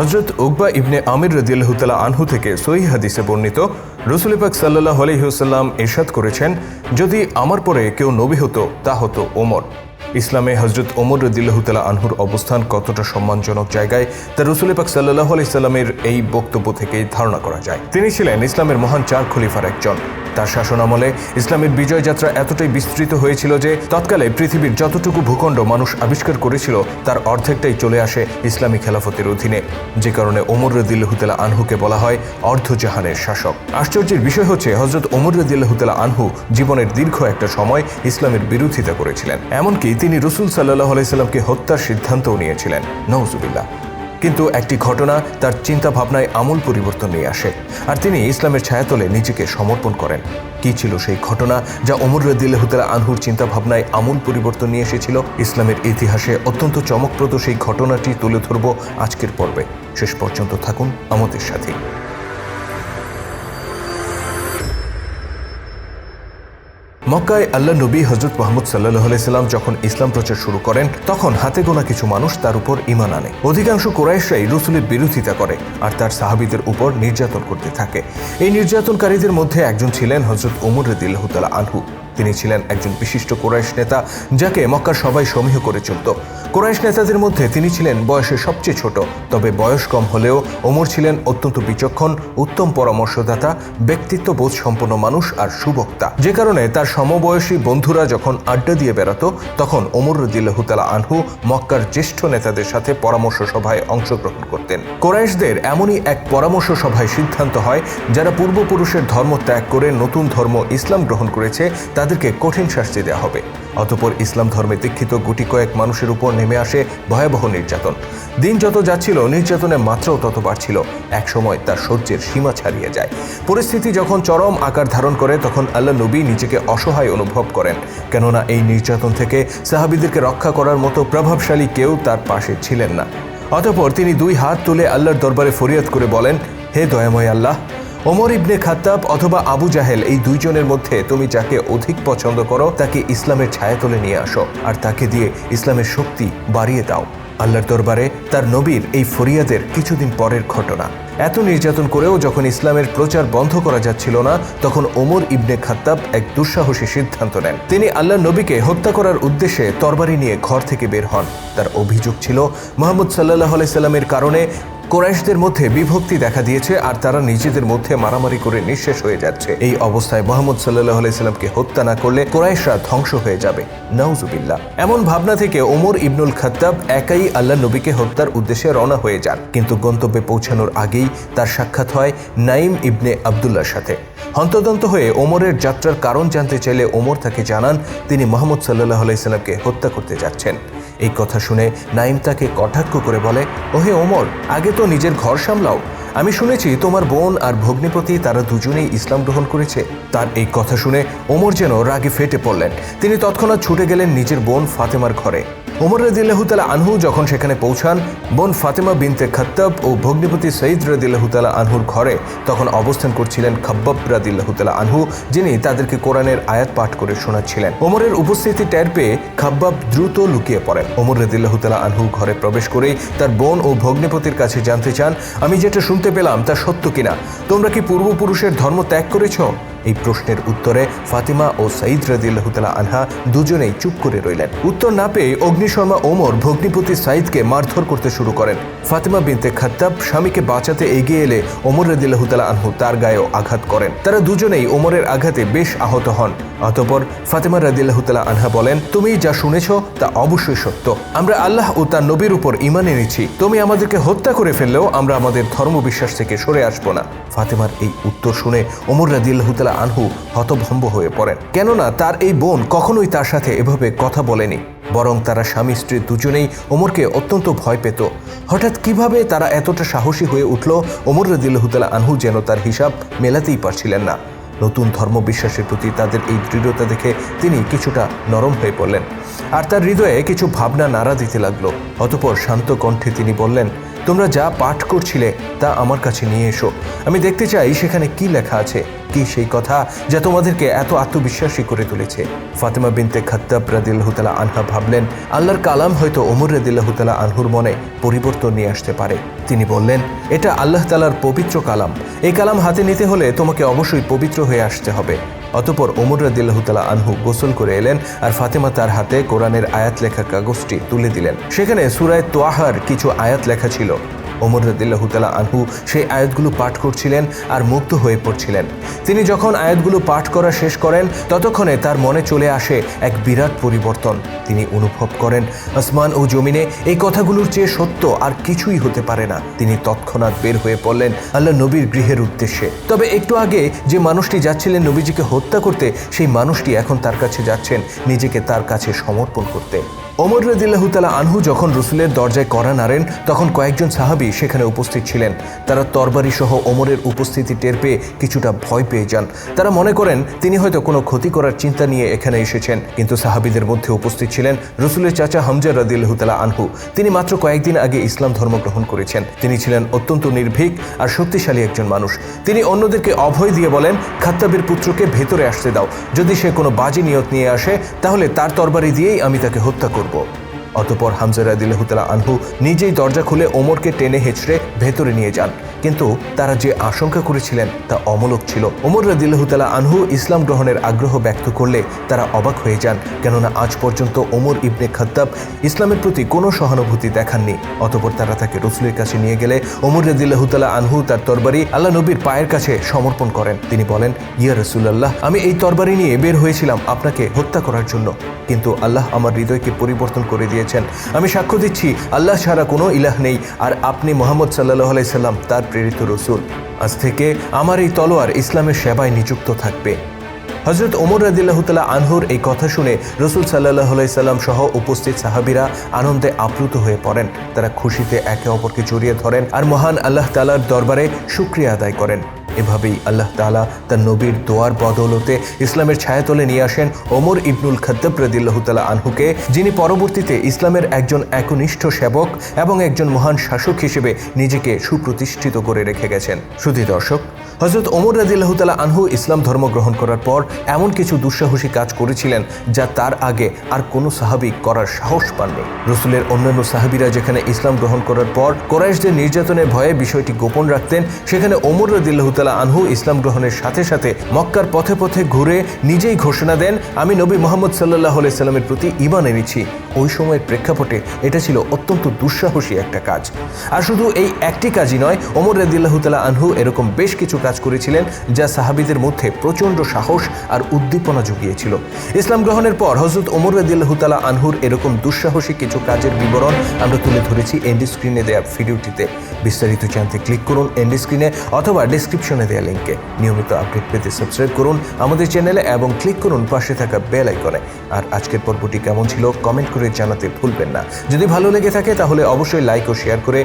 হজরত উকবা ইবনে আমির রদিয়াল্লাহতালা আনহু থেকে সই হাদিসে বর্ণিত রসুল পাক সাল্লাহ আলহিহসাল্লাম এরশাদ করেছেন, যদি আমার পরে কেউ নবী হতো, তা হতো ওমর। ইসলামে হজরত ওমর রদিল্লাহতালা আনহুর অবস্থান কতটা সম্মানজনক জায়গায়, তা রসুল পাক সাল্লাহ আলাইসাল্লামের এই বক্তব্য থেকেই ধারণা করা যায়। তিনি ছিলেন ইসলামের মহান চার খলিফার একজন। তার শাসনামলে ইসলামের বিজয় যাত্রা এতটাই বিস্তৃত হয়েছিল যে, তৎকালে পৃথিবীর যতটুকু ভূখণ্ড মানুষ আবিষ্কার করেছিল, তার অর্ধেকটাই চলে আসে ইসলামী খেলাফতের অধীনে। যে কারণে ওমর রদিল্লাহুতালা আনহুকে বলা হয় অর্ধজাহানের শাসক। আশ্চর্যের বিষয় হচ্ছে হজরত ওমর রদিল্লাহুতালা আনহু জীবনের দীর্ঘ একটা সময় ইসলামের বিরোধিতা করেছিলেন। এমনকি তিনি রসুল সাল্লাহ আলাইসাল্লামকে হত্যার সিদ্ধান্তও নিয়েছিলেন নওজুবিল্লাহ কিন্তু একটি ঘটনা তার চিন্তা ভাবনায় আমূল পরিবর্তন নিয়ে আসে আর তিনি ইসলামের ছায়াতলে নিজেকে সমর্পণ করেন। কি ছিল সেই ঘটনা যা অমর রদিল্লাহতালা আনহুর চিন্তা ভাবনায় আমূল পরিবর্তন নিয়ে এসেছিল? ইসলামের ইতিহাসে অত্যন্ত চমকপ্রদ সেই ঘটনাটি তুলে ধরব আজকের পর্বে। শেষ পর্যন্ত থাকুন আমাদের সাথে মক্কায় আল্লাহ নবী হজরত মোহাম্মদ সাল্লাহ সাল্লাম যখন ইসলাম প্রচার শুরু করেন, তখন হাতে গোনা কিছু মানুষ তার উপর ইমান আনে। অধিকাংশ কোরাইশরাই রসুলের বিরোধিতা করে আর তার সাহাবিদের উপর নির্যাতন করতে থাকে। এই নির্যাতনকারীদের মধ্যে একজন ছিলেন হজরত ওমর রদিল্লাহতালা আনহু। তিনি ছিলেন একজন বিশিষ্ট কোরাইশ নেতা, যাকে মক্কার সবাই সমীহ করে চলত। কোরাইশ নেতাদের মধ্যে তিনি ছিলেন বয়সে সবচেয়ে ছোট। তবে বয়স কম হলেও ওমর ছিলেন অত্যন্ত বিচক্ষণ, উত্তম পরামর্শদাতা ব্যক্তিত্ব বোধ সম্পন্ন মানুষ আর সুবক্তা। যে কারণে তার সমবয়সী বন্ধুরা যখন আড্ডা দিয়ে বেড়াতো, তখন ওমর রদিল্লাহতালা আনহু মক্কার জ্যেষ্ঠ নেতাদের সাথে পরামর্শ সভায় অংশগ্রহণ করতেন। কোরাইশদের এমনই এক পরামর্শ সভায় সিদ্ধান্ত হয়, যারা পূর্বপুরুষের ধর্ম ত্যাগ করে নতুন ধর্ম ইসলাম গ্রহণ করেছে, তাদেরকে কঠিন শাস্তি দেওয়া হবে। অতপর ইসলাম ধর্মে দীক্ষিত গুটি কয়েক মানুষের উপর নেমে আসে ভয়াবহ নির্যাতন। দিন যত যাচ্ছিল, নির্যাতনের মাত্রাও তত বাড়ছিল। একসময় তার সহ্যের সীমা ছাড়িয়ে যায়। পরিস্থিতি যখন চরম আকার ধারণ করে, তখন আল্লাহ নবী নিজেকে অসহায় অনুভব করেন। কেননা এই নির্যাতন থেকে সাহাবিদেরকে রক্ষা করার মতো প্রভাবশালী কেউ তার পাশে ছিলেন না। অতপর তিনি দুই হাত তুলে আল্লাহর দরবারে ফরিয়াদ করে বলেন, হে দয়াময় আল্লাহ ওমর ইবনে খাত্তাব অথবা আবু জাহেল এই দুইজনের মধ্যে তুমি যাকে অধিক পছন্দ করো, তাকে ইসলামের ছায়াতলে নিয়ে আসো আর তাকে দিয়ে ইসলামের শক্তি বাড়িয়ে দাও। আল্লাহর দরবারে তার নবীর এই ফরিয়াদের কিছুদিন পরের ঘটনা। এত নির্যাতন করেও যখন ইসলামের প্রচার বন্ধ করা যাচ্ছিল না, তখন ওমর ইবনে খাত্তাব এক দুঃসাহসী সিদ্ধান্ত নেন। তিনি আল্লাহ নবীকে হত্যা করার উদ্দেশ্যে তরবারি নিয়ে ঘর থেকে বের হন। তার অভিযোগ ছিল, মোহাম্মদ সাল্লাহ আলাইসাল্লামের কারণে কোরাইশদের মধ্যে বিভক্তি দেখা দিয়েছে আর তারা নিজেদের মধ্যে মারামারি করে নিঃশেষ হয়ে যাচ্ছে। এই অবস্থায় মোহাম্মদ সাল্লাহ আলাইসাল্লামকে হত্যা না করলে কোরাইশরা ধ্বংস হয়ে যাবে। নাউজুবিল্লাহ। এমন ভাবনা থেকে ওমর ইবনুল খাত্তাব একাই আল্লাহ নবীকে হত্যার উদ্দেশ্যে রওনা হয়ে যান। কিন্তু গন্তব্যে পৌঁছানোর আগেই তার সাক্ষাৎ হয় নাইম ইবনে আবদুল্লার সাথে। হন্তদন্ত হয়ে ওমরের যাত্রার কারণ জানতে চাইলে ওমর তাকে জানান, তিনি মোহাম্মদ সাল্লাহ আলাইসাল্লামকে হত্যা করতে যাচ্ছেন। এই কথা শুনে নাইম তাকে কটাক্ষ করে বলে, ওহে ওমর, আগে তো নিজের ঘর সামলাও। আমি শুনেছি তোমার বোন আর ভগ্নিপতি তারা দুজনেই ইসলাম গ্রহণ করেছে। তার এই কথা শুনে ওমর যেন রাগে ফেটে পড়লেন। তিনি তৎক্ষণাৎ ছুটে গেলেন নিজের বোন ফাতেমার ঘরে। ওমর রদিল্লাহতালা আনহু যখন সেখানে পৌঁছান, বোন ফাতেমা বিনতে খত্তাব ও ভগ্নিপতি সঈদ রদিল্লাহতালা আনহুর ঘরে তখন অবস্থান করছিলেন খব্বাব রাদিল্লাহতালা আনহু, যিনি তাদেরকে কোরআনের আয়াত পাঠ করে শোনাচ্ছিলেন। ওমরের উপস্থিতি টের পেয়ে খাব্বাব দ্রুত লুকিয়ে পড়েন। ওমর রদিল্লাহতালা আনহু ঘরে প্রবেশ করেই তার বোন ও ভগ্নিপতির কাছে জানতে চান, আমি যেটা শুনতে পেলাম তা সত্য কিনা? তোমরা কি পূর্বপুরুষের ধর্ম ত্যাগ করেছ? এই প্রশ্নের উত্তরে ফাতিমা ও সাইদ রাদিল্লাহতালা আনহা দুজনেই চুপ করে রইলেন। উত্তর না পেয়ে অগ্নিশর্মা ওমর ভগ্নিপতি সাইদকে মারধর করতে শুরু করেন। ফাতিমা বিনতে খাত্তাব স্বামীকে বাঁচাতে এগিয়ে এলে ওমর রাদিল্লাহতালা আনহু তার গায়েও আঘাত করেন। তারা দুজনেই ওমরের আঘাতে বেশ আহত হন। অতপর ফাতিমা রাদিল্লাহতালা আনহা বলেন তুমি যা শুনেছ তা অবশ্যই সত্য। আমরা আল্লাহ ও তার নবীর উপর ইমান এনেছি। তুমি আমাদেরকে হত্যা করে ফেললেও আমরা আমাদের ধর্মবিশ্বাস থেকে সরে আসব না। ফাতেমার এই উত্তর শুনে ওমর রাদিল্লাহতালা আনহু হতভম্ব হয়ে পড়েন। কেননা তার এই বোন কখনোই তার সাথে এভাবে কথা বলেনি। বরং তারা স্বামী স্ত্রী দুজনেই ওমরকে অত্যন্ত ভয় পেত। হঠাৎ কীভাবে তারা এতটা সাহসী হয়ে উঠল, ওমর রদিল্লাহতালা আনহু যেন তার হিসাব মেলাতেই পারছিলেন না। নতুন ধর্মবিশ্বাসের প্রতি তাদের এই দৃঢ়তা দেখে তিনি কিছুটা নরম হয়ে পড়লেন। আর তার হৃদয়ে কিছু ভাবনা নাড়া দিতে লাগল। অতপর শান্ত কণ্ঠে তিনি বললেন, তোমরা যা পাঠ করছিলে তা আমার কাছে নিয়ে এসো। আমি দেখতে চাই সেখানে কি লেখা আছে। কি সেই কথা যা তোমাদেরকে এত আত্মবিশ্বাসী করে তুলেছে। ফাতেমা বিনতে খাত্তাব তালা আনহা ভাবলেন, আল্লাহর কালাম হয়তো ওমর রাদিল্লাহ তালা আনহুর মনে পরিবর্তন নিয়ে আসতে পারে। তিনি বললেন, এটা আল্লাহ তালার পবিত্র কালাম। এই কালাম হাতে নিতে হলে তোমাকে অবশ্যই পবিত্র হয়ে আসতে হবে। অতপর ওমর রাদিল্লাহ তালা আনহু গোসল করে এলেন আর ফাতেমা তার হাতে কোরআনের আয়াত লেখা কাগজটি তুলে দিলেন। সেখানে সুরায় তোয়াহার কিছু আয়াত লেখা ছিল। ওমর রদিল্লাহ তালা আনহু সেই আয়াতগুলো পাঠ করছিলেন আর মুগ্ধ হয়ে পড়ছিলেন। তিনি যখন আয়াতগুলো পাঠ করা শেষ করেন, ততক্ষণে তার মনে চলে আসে এক বিরাট পরিবর্তন। তিনি অনুভব করেন, আসমান ও জমিনে এই কথাগুলোর চেয়ে সত্য আর কিছুই হতে পারে না। তিনি তৎক্ষণাৎ বের হয়ে পড়লেন আল্লাহ নবীর গৃহের উদ্দেশ্যে। তবে একটু আগে যে মানুষটি যাচ্ছিলেন নবীজিকে হত্যা করতে, সেই মানুষটি এখন তার কাছে যাচ্ছেন, নিজেকে তার কাছে সমর্পণ করতে। ওমর রদিল্লাহতালা আনহু যখন রসুলের দরজায় করা নাড়েন, তখন কয়েকজন সাহাবি সেখানে উপস্থিত ছিলেন। তারা তরবারি সহ ওমরের উপস্থিতি টের পেয়ে কিছুটা ভয় পেয়ে যান। তারা মনে করেন, তিনি হয়তো কোনো ক্ষতি করার চিন্তা নিয়ে এখানে এসেছেন, কিন্তু সাহাবিদের মধ্যে উপস্থিত ছিলেন রসুলের চাচা হামজা রদিল্লাহতালা আনহু। তিনি মাত্র কয়েকদিন আগে ইসলাম ধর্ম গ্রহণ করেছেন। তিনি ছিলেন অত্যন্ত নির্ভীক আর শক্তিশালী একজন মানুষ। তিনি অন্যদেরকে অভয় দিয়ে বলেন, খাত্তাবের পুত্রকে ভেতরে আসতে দাও। যদি সে কোনো বাজি নিয়ত নিয়ে আসে, তাহলে তার তরবারি দিয়েই আমি তাকে হত্যা করব। book অতপর হামজা রাদিল্লাহতালা আনহু নিজেই দরজা খুলে ওমরকে টেনে হেঁচড়ে ভেতরে নিয়ে যান। কিন্তু তারা যে আশঙ্কা করেছিলেন তা অমূলক ছিল। ওমর রাদিল্লাহতালা আনহু ইসলাম গ্রহণের আগ্রহ ব্যক্ত করলে তারা অবাক হয়ে যান। কেননা আজ পর্যন্ত ওমর ইবনে খাত্তাব ইসলামের প্রতি কোনো সহানুভূতি দেখাননি। অতপর তারা তাকে রসুলের কাছে নিয়ে গেলে ওমর রাদিল্লাহতালা আনহু তার তরবারি আল্লাহ নবীর পায়ের কাছে সমর্পণ করেন। তিনি বলেন, ইয়া রসুল্লাহ আমি এই তরবারি নিয়ে বের হয়েছিলাম আপনাকে হত্যা করার জন্য। কিন্তু আল্লাহ আমার হৃদয়কে পরিবর্তন করে দিয়েছেন আমি সাক্ষ্য দিচ্ছি, আল্লাহ ছাড়া কোনো ইলাহ নেই। আর আপনি মোহাম্মদ সাল্লাহ আলাইসাল্লাম তার প্রেরিত রসুল। আজ থেকে আমার এই তলোয়ার ইসলামের সেবায় নিযুক্ত থাকবে। হজরত ওমর রাদিল্লাহতালা আনহুর এই কথা শুনে রসুল সাল্লাহ সাল্লাম সহ উপস্থিত সাহাবিরা আনন্দে আপ্লুত হয়ে পড়েন। তারা খুশিতে একে অপরকে জড়িয়ে ধরেন আর মহান আল্লাহ তালার দরবারে শুক্রিয়া আদায় করেন। এভাবেই আল্লাহ তালা তার নবীর দোয়ার বদৌলতে ইসলামের ছায়াতলে নিয়ে আসেন ওমর ইবনুল খদ্দব রদিল্লাহ তালা আনহুকে, যিনি পরবর্তীতে ইসলামের একজন একনিষ্ঠ সেবক এবং একজন মহান শাসক হিসেবে নিজেকে সুপ্রতিষ্ঠিত করে রেখে গেছেন। শুধু দর্শক হজরত ওমর রাদিল্লাহ তালা আনহু ইসলাম ধর্ম গ্রহণ করার পর এমন কিছু দুঃসাহসী কাজ করেছিলেন যা তার আগে আর কোনো সাহাবি করার সাহস পাননি। রসুলের অন্যান্য সাহাবিরা যেখানে ইসলাম গ্রহণ করার পর কোরাইশদের নির্যাতনের ভয়ে বিষয়টি গোপন রাখতেন, সেখানে ওমর রদিল্লাহ তালা আনহু ইসলাম গ্রহণের সাথে সাথে মক্কার পথে পথে ঘুরে নিজেই ঘোষণা দেন, আমি নবী মোহাম্মদ সাল্লাহ সাল্লামের প্রতি ইমান এনেছি। ওই সময়ের প্রেক্ষাপটে এটা ছিল অত্যন্ত দুঃসাহসী একটা কাজ। আর শুধু এই একটি কাজই নয়, ওমর রদিল্লাহ তালা আনহু এরকম বেশ কিছু কাজ করেছিলেন যা সাহাবিদের মধ্যে প্রচণ্ড সাহস আর উদ্দীপনা জুগিয়েছিল। ইসলাম গ্রহণের পর হজরত ওমর রদিল্লাহ তালা আনহুর এরকম দুঃসাহসী কিছু কাজের বিবরণ আমরা তুলে ধরেছি এন্ডি স্ক্রিনে দেওয়া ভিডিওটিতে। বিস্তারিত জানতে ক্লিক করুন এন্ডি স্ক্রিনে অথবা ডিসক্রিপশনে দেওয়া লিঙ্কে। নিয়মিত আপডেট পেতে সাবস্ক্রাইব করুন আমাদের চ্যানেলে এবং ক্লিক করুন পাশে থাকা বেল আইকনে। আর আজকের পর্বটি কেমন ছিল, কমেন্ট করে জানাতে ভুলবেন না। যদি ভালো লেগে থাকে তাহলে অবশ্যই লাইক ও শেয়ার করে